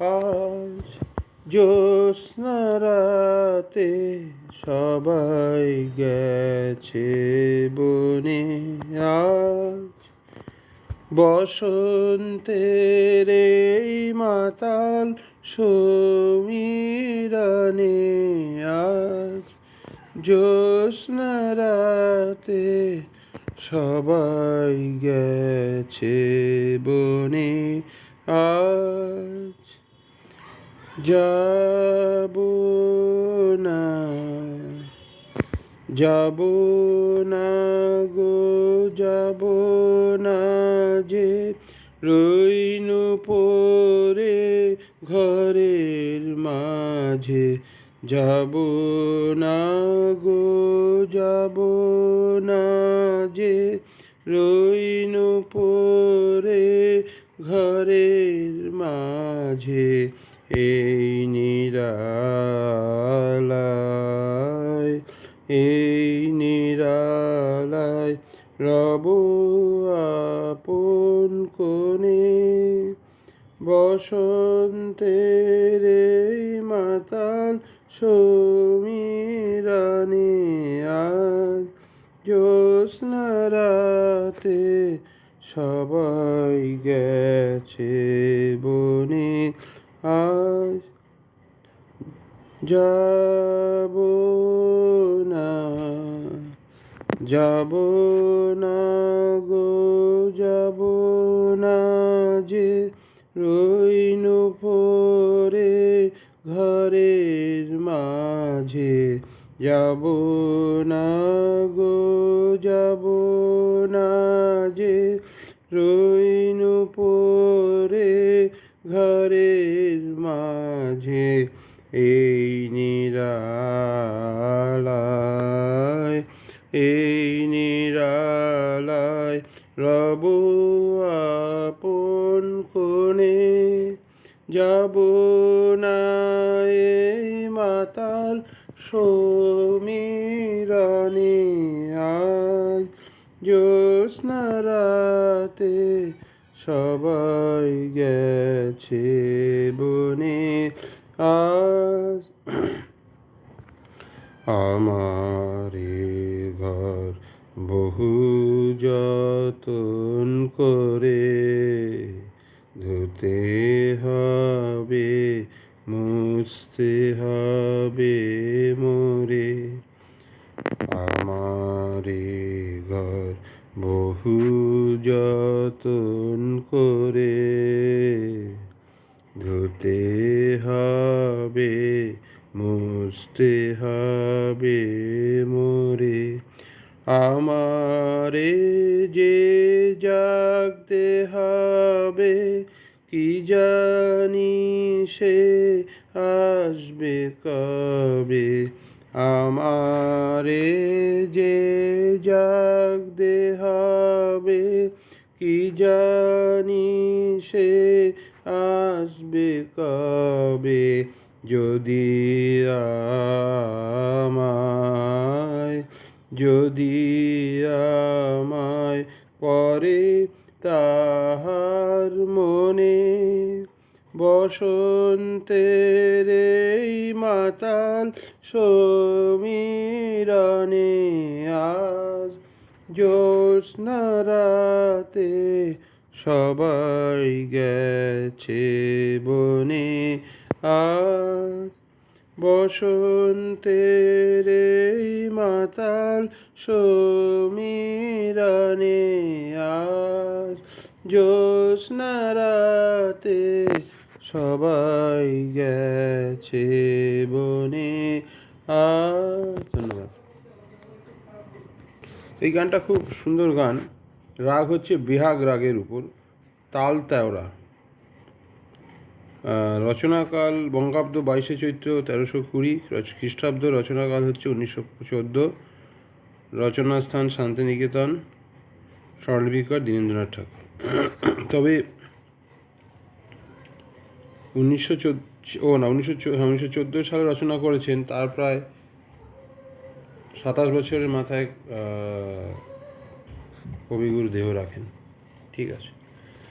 আজ জ্যোৎস্না রাতে সবাই গেছে বনে আজ। বসন্তের এই মাতাল সমীরণে আজ। জ্যোৎস্না রাতে সবাই গেছে বনে আজ। যাব না না গো যাব না যে রইনু পরে ঘরের মাঝে। যাব না গো যাব না যে রইনু পরে ঘরের এই নিরালায় রব আপন কোণে বসন্তের মাতাল সমীরণে আজ জ্যোৎস্না রাতে সবাই গেছে বনে। আজ যাব যাব না গো, যাব না যে রইনু পরে ঘরের মাঝে। যাব না গো, যাব না যে রইনু পরে ঘরের মাঝে। এই রব আপন কোণে যাব না এই মাতাল সমীরণে। আজ জ্যোৎস্না রাতে সবাই গেছে বনে। আজ আমারে ঘর বহু যতন করে ধুতে হবে, মুছতে হবে মোরে। আমারে ঘর বহু যতন করে ধুতে হবে, মুছতে হবে মোরে। আমারে যে জাগতে হবে, কি জানি সে আসবে কবে? আমারে যে জাগতে হবে, কি জানি সে আসবে কবে? যদি আমায় যদি আমায় পরে তাহার মনে বসন্তের এই মাতাল সমীরণে আজ জ্যোৎস্না রাতে সবাই গেছে বনে আজ বসন্তের এই মাতাল সমীরণে আজ জ্যোৎস্না রাতে সবাই গেছে বনে আজ। ধন্যবাদ। এই গানটা খুব সুন্দর গান। রাগ হচ্ছে বিহাগ রাগের উপর তাল তেওরা রচনাকাল বঙ্গাব্দ বাইশে চৈত্র তেরোশো কুড়ি খ্রিস্টাব্দ রচনাকাল হচ্ছে উনিশশো চোদ্দ, রচনাস্থান শান্তিনিকেতন স্বরলিপিকার দীনেন্দ্রনাথ ঠাকুর। তবে উনিশশো চোদ্দ, ও না, উনিশশো হ্যাঁ উনিশশো চোদ্দ সালে রচনা করেছেন, তার প্রায় সাতাশ বছরের মাথায় কবিগুরু দেহ রাখেন। ঠিক আছে।